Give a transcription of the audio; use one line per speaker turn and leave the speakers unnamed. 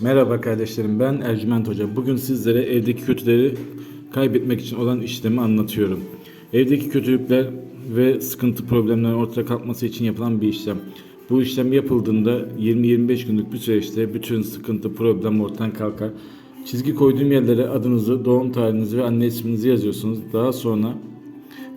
Merhaba kardeşlerim ben Ercüment Hoca. Bugün sizlere evdeki kötüleri kaybetmek için olan işlemi anlatıyorum. Evdeki kötülükler ve sıkıntı problemlerin ortaya kalkması için yapılan bir işlem. Bu işlem yapıldığında 20-25 günlük bir süreçte bütün sıkıntı problem ortadan kalkar. Çizgi koyduğum yerlere adınızı, doğum tarihinizi ve anne isminizi yazıyorsunuz. Daha sonra